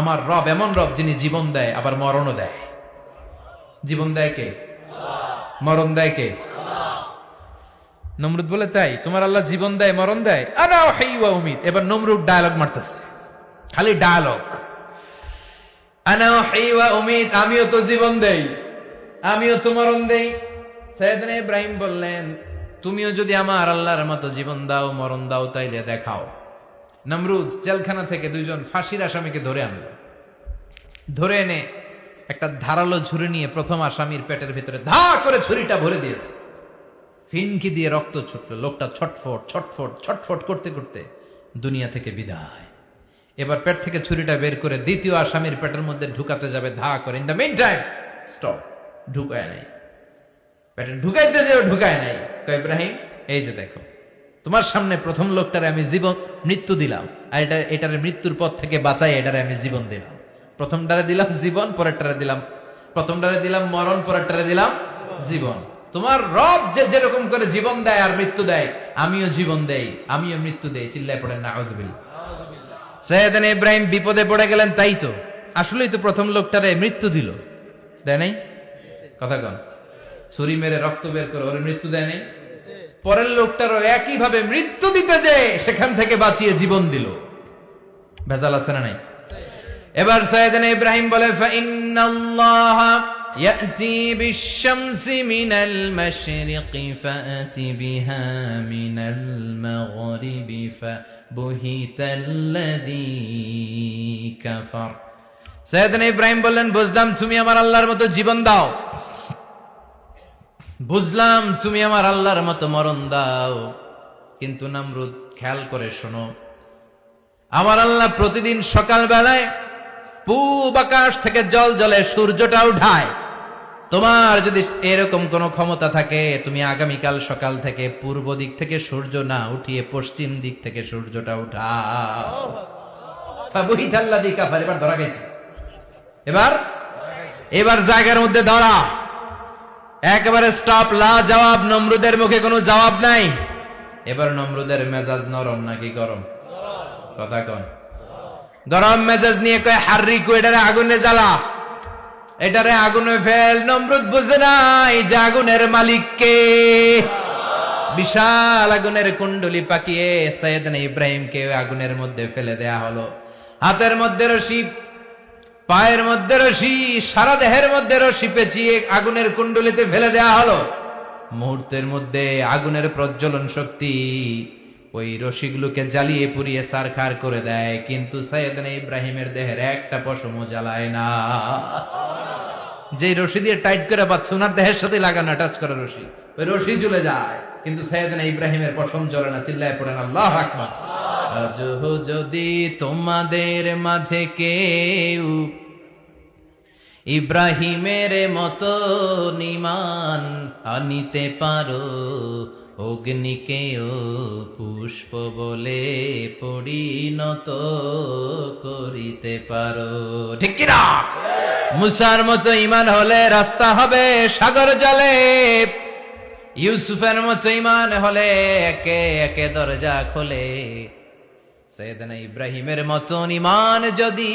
আমার রব, এমন রব যিনি জীবন দেয়, আবার মরণও দেয়। জীবন দেয় কে? মরণ দেয় কে? নমরুদ বলে, তাই, তোমার আল্লাহ জীবন দেয়, মরণ দেয়? এবার নমরুদ ডায়ালগ মারতেছে। খালি ডায়ালগ আমিও তো জীবন দেই, আমিও তো মরণ দেই। সৈয়দনা ইব্রাহিম বললেন, তুমিও যদি আমার আল্লাহর মতো জীবন দাও, মরণ দাও, তাইলে দেখাও। নমরুদ জেলখানা থেকে দুইজন ফাঁসির আসামিকে ধরে আনলো। ধরে এনে একটা ধারালো ঝুড়ি নিয়ে প্রথম আসামির পেটের ভিতরে ধা করে ছুরিটা ভরে দিয়েছে। ফিনকি দিয়ে রক্ত ছুটলো, লোকটা ছটফট ছটফট ছটফট করতে করতে দুনিয়া থেকে বিদায়। এবার পেট থেকে ছুরিটা বের করে দ্বিতীয় আসামির পেটের মধ্যে ঢুকাতে যাবে, ধা করে। In the main time stop ঢুকায় নাই। পেটে ঢুকাইতে যে ঢুকায় নাই। ইব্রাহিম, এই যে দেখো। তোমার সামনে প্রথম লোকটারে আমি জীবন, মৃত্যু দিলাম। আর এটা, এটারে মৃত্যুর পথ থেকে বাঁচাই, এটারে আমি জীবন দিলাম। প্রথমটারে দিলাম জীবন, পরেরটারে দিলাম, প্রথমটারে দিলাম মরণ, পরেরটারে দিলাম জীবন। তোমার রব যে যেরকম করে জীবন দেয় আর মৃত্যু দেয়, আমিও জীবন দেই, আমিও মৃত্যু দেই। চিল্লায় পড়েন না সৈয়দান ইব্রাহিম বিপদে পড়ে গেলেন, তাই তো? আসলেই তো প্রথম লোকটারে মৃত্যু দিল। দেয় নাই? কথা কন। ছুরি মেরে রক্ত বের করে ওর মৃত্যু দেয় নাই? পরের লোকটারও একই ভাবে মৃত্যু দিতে যে সেখান থেকে বাঁচিয়ে জীবন দিল ভেজাল আছে না নাই এবার সৈয়দান ইব্রাহিম বলে فإن الله يأتي بالشمس من المشرق فأت بها من المغرب فبهت الذي كفر সৈয়দান ইব্রাহিম বললেন বুঝলাম তুমি আমার আল্লাহর মতো জীবন দাও বুঝলাম তুমি আমার আল্লাহর মতো মরণ দাও। কিন্তু নামরুদ, খেয়াল করে শোনো। আমার আল্লাহ প্রতিদিন সকাল বেলায় পূব আকাশ থেকে জল জলে সূর্যটা উঠায়। তোমার যদি এরকম কোনো ক্ষমতা থাকে, তুমি আগামীকাল সকাল থেকে পূর্ব দিক থেকে সূর্য না উঠিয়ে পশ্চিম দিক থেকে সূর্যটা উঠাও। এবার ধরা গেছে এবার? এবার জায়গার মধ্যে ধরা। একেবারে স্টপ লা জবাব নমরুদের মুখে কোনো জবাব নাই। এবার নমরুদের মেজাজ নরম নাকি গরম? কথা কন। গরম মেজাজ নিয়ে কয়, হার্রি এটারে আগুনে জ্বালা। এটারে আগুনে ফেল, নমরুদ বুঝে নাই যে আগুনের মালিক কে। বিশাল আগুনের কুণ্ডলি পাকিয়ে সৈয়দনা ইব্রাহিমকে আগুনের মধ্যে ফেলে দেয়া হলো। হাতের মধ্যে রশি পায়ের মধ্যে রশি, সারা দেহের মধ্যে রশি পেঁচিয়ে আগুনের কুণ্ডলিতে ফেলে দেয়া হলো। মুহূর্তের মধ্যে আগুনের প্রজ্বলন শক্তি ওই রশিগুলোকে জ্বালিয়ে পুড়িয়ে সারখার করে দেয়, কিন্তু সৈয়দনা ইব্রাহিমের দেহের একটা পশমও জ্বালায় না। যে রশি দিয়ে টাইট করে পাচ্ছে ওনার দেহের সাথে লাগানো টাচ করা রশি, ওই রশি জ্বলে যায়, কিন্তু সৈয়দনা ইব্রাহিমের পশম জ্বলে না, চিল্লায় পড়েন, আল্লাহ আকবার। আজ যদি তোমাদের মাঝে কেউ ইব্রাহিমের মতো নিমান আনিতে পারো অগ্নিকেও পুষ্প বলে পরিণত করিতে পারো। ঠিক কিনা? মুসার মতো ইমান হলে রাস্তা হবে সাগর জলে, ইউসুফের মতো ইমান হলে একে একে দরজা খোলে। সৈয়দনা ইব্রাহিমের মতন ইমান যদি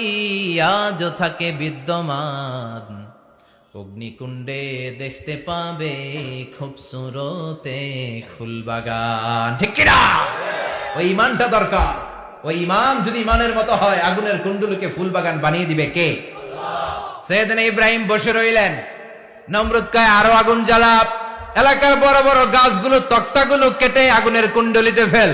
আজ থাকে বিদ্যমান, অগ্নিকুণ্ডে দেখতে পাবে খুব সুরতে ফুল বাগান ঠিক কিনা? ওই ইমানটা দরকার। ওই ইমান যদি ইমানের মতো হয়, আগুনের কুণ্ডুলকে ফুল বাগান বানিয়ে দিবে কে? সৈয়দনা ইব্রাহিম বসে রইলেন। নমরুদ কয়, আরও আগুন জ্বালা এলাকার বড় বড় গাছগুলো, তক্তাগুলো কেটে আগুনের কুণ্ডলিতে ফেল।